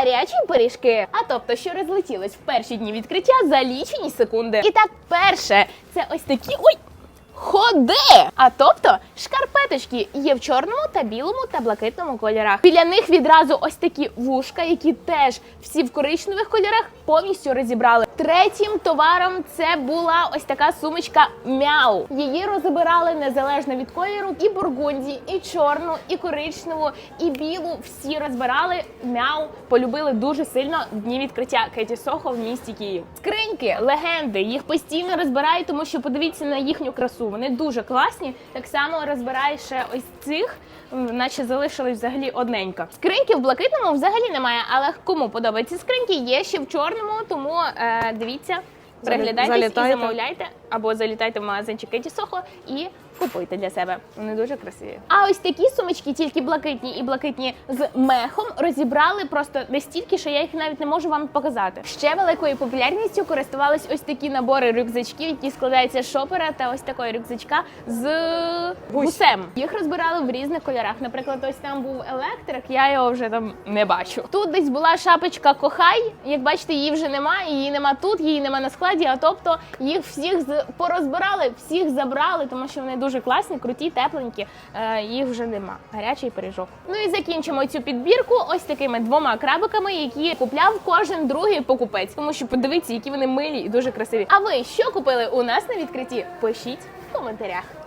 гарячі пиріжки. А тобто, що розлетілось в перші дні відкриття за лічені секунди. І так, перше, це ось такі ой. Ходи! А тобто шкарпеточки є в чорному та білому та блакитному кольорах. Біля них відразу ось такі вушка, які теж всі в коричневих кольорах повністю розібрали. Третім товаром це була ось така сумочка мяу. Її розбирали незалежно від кольору. І бургунді, і чорну, і коричневу, і білу. Всі розбирали. Мяу полюбили дуже сильно в дні відкриття Кеті Сохо в місті Київ. Скриньки, легенди, їх постійно розбирають, тому що подивіться на їхню красу. Вони дуже класні. Так само розбирає ще ось цих, наче залишились взагалі одненька. Скриньки в блакитному взагалі немає, але кому подобаються скриньки, є ще в чорному, тому е, дивіться. Залітайте. і замовляйте, або залітайте в магазинчик Кеті Сохо і купуйте для себе. Вони дуже красиві. А ось такі сумочки, тільки блакитні і блакитні з мехом, розібрали просто настільки, що я їх навіть не можу вам показати. Ще великою популярністю користувались ось такі набори рюкзачків, які складаються з шопера та ось такої рюкзачка з гусем. Їх розбирали в різних кольорах. Наприклад, ось там був електрик, я його вже там не бачу. Тут десь була шапочка Кохай. Як бачите, її вже немає, її нема тут, її нема на складі. А тобто їх всіх порозбирали, всіх забрали, тому що вони дуже класні, круті, тепленькі. Е, їх вже нема. Гарячий пиріжок. Ну і закінчимо цю підбірку ось такими двома крабиками, які купляв кожен другий покупець. Тому що подивіться, які вони милі і дуже красиві. А ви що купили у нас на відкритті? Пишіть в коментарях.